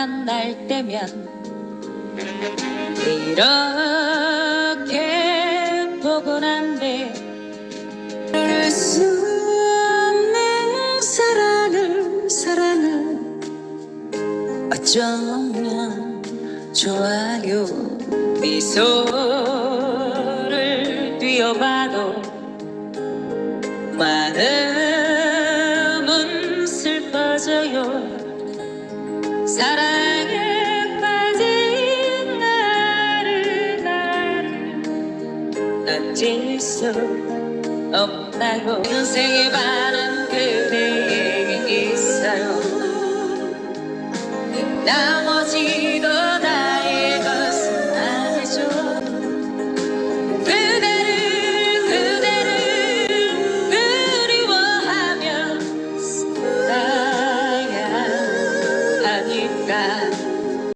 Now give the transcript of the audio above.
만날 때면 이렇게 포근한데 그럴 수 없는 사랑을 사랑을 어쩌면 좋아요. 미소를 띄어봐도 마음은 슬퍼져요. 사랑 어쩔 수 없다고 인생의 바람 그대에게 있어요. 나머지도 나의 것은 아니죠. 그대를 그대를 그리워하며 살아야 하니까.